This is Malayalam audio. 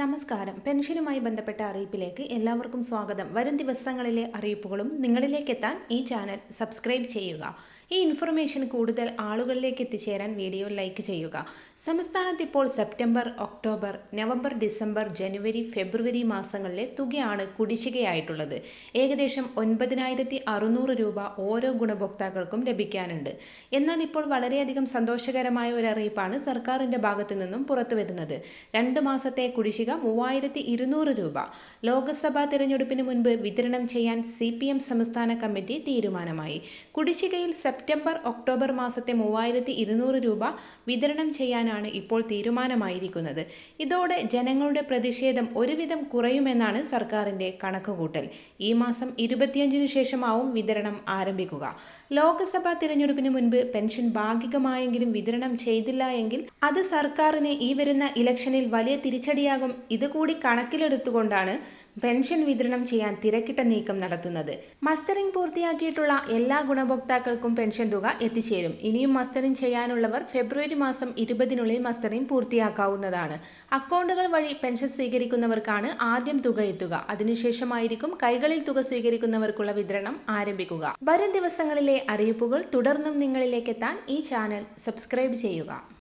നമസ്കാരം. പെൻഷനുമായി ബന്ധപ്പെട്ട അറിയിപ്പിലേക്ക് എല്ലാവർക്കും സ്വാഗതം. വരും ദിവസങ്ങളിലെ അറിയിപ്പുകളും നിങ്ങളിലേക്ക് എത്താൻ ഈ ചാനൽ സബ്സ്ക്രൈബ് ചെയ്യുക. ഈ ഇൻഫർമേഷൻ കൂടുതൽ ആളുകളിലേക്ക് എത്തിച്ചേരാൻ വീഡിയോ ലൈക്ക് ചെയ്യുക. സംസ്ഥാനത്ത് ഇപ്പോൾ സെപ്റ്റംബർ ഒക്ടോബർ നവംബർ ഡിസംബർ ജനുവരി ഫെബ്രുവരി മാസങ്ങളിലെ തുകയാണ് കുടിശ്ശികയായിട്ടുള്ളത്. ഏകദേശം ഒൻപതിനായിരത്തി അറുന്നൂറ് രൂപ ഓരോ ഗുണഭോക്താക്കൾക്കും ലഭിക്കാനുണ്ട്. എന്നാൽ ഇപ്പോൾ വളരെയധികം സന്തോഷകരമായ ഒരു അറിയിപ്പാണ് സർക്കാരിന്റെ ഭാഗത്തു നിന്നും പുറത്തു വരുന്നത് രണ്ട് മാസത്തെ കുടിശ്ശിക മൂവായിരത്തി ഇരുന്നൂറ് രൂപ. ലോക്സഭാ തിരഞ്ഞെടുപ്പിന് മുൻപ് വിതരണം ചെയ്യാൻ സി സംസ്ഥാന കമ്മിറ്റി തീരുമാനമായി. കുടിശ്ശികയിൽ ഒക്ടോബർ മാസത്തെ മൂവായിരത്തി ഇരുന്നൂറ് രൂപ വിതരണം ചെയ്യാനാണ് ഇപ്പോൾ തീരുമാനമായിരിക്കുന്നത്. ഇതോടെ ജനങ്ങളുടെ പ്രതിഷേധം ഒരുവിധം കുറയുമെന്നാണ് സർക്കാരിന്റെ കണക്കുകൂട്ടൽ. ഈ മാസം ഇരുപത്തിയഞ്ചിനു ശേഷമാവും വിതരണം ആരംഭിക്കുക. ലോക്സഭാ തിരഞ്ഞെടുപ്പിന് മുൻപ് പെൻഷൻ ഭാഗികമായെങ്കിലും വിതരണം ചെയ്തില്ല എങ്കിൽ അത് സർക്കാരിന് ഈ വരുന്ന ഇലക്ഷനിൽ വലിയ തിരിച്ചടിയാകും. ഇതുകൂടി കണക്കിലെടുത്തുകൊണ്ടാണ് പെൻഷൻ വിതരണം ചെയ്യാൻ തിരക്കിട്ട നീക്കം നടത്തുന്നത്. മസ്റ്ററിംഗ് പൂർത്തിയാക്കിയിട്ടുള്ള എല്ലാ ഗുണഭോക്താക്കൾക്കും പെൻഷൻ തുക എത്തിച്ചേരും. ഇനിയും മസ്റ്ററിംഗ് ചെയ്യാനുള്ളവർ ഫെബ്രുവരി മാസം ഇരുപതിനുള്ളിൽ മസ്റ്ററിംഗ് പൂർത്തിയാക്കാവുന്നതാണ്. അക്കൗണ്ടുകൾ വഴി പെൻഷൻ സ്വീകരിക്കുന്നവർക്കാണ് ആദ്യം തുക എത്തുക. അതിനുശേഷമായിരിക്കും കൈകളിൽ തുക സ്വീകരിക്കുന്നവർക്കുള്ള വിതരണം ആരംഭിക്കുക. വരും ദിവസങ്ങളിലെ അറിയിപ്പുകൾ തുടർന്നും നിങ്ങളിലേക്ക് എത്താൻ ഈ ചാനൽ സബ്സ്ക്രൈബ് ചെയ്യുക.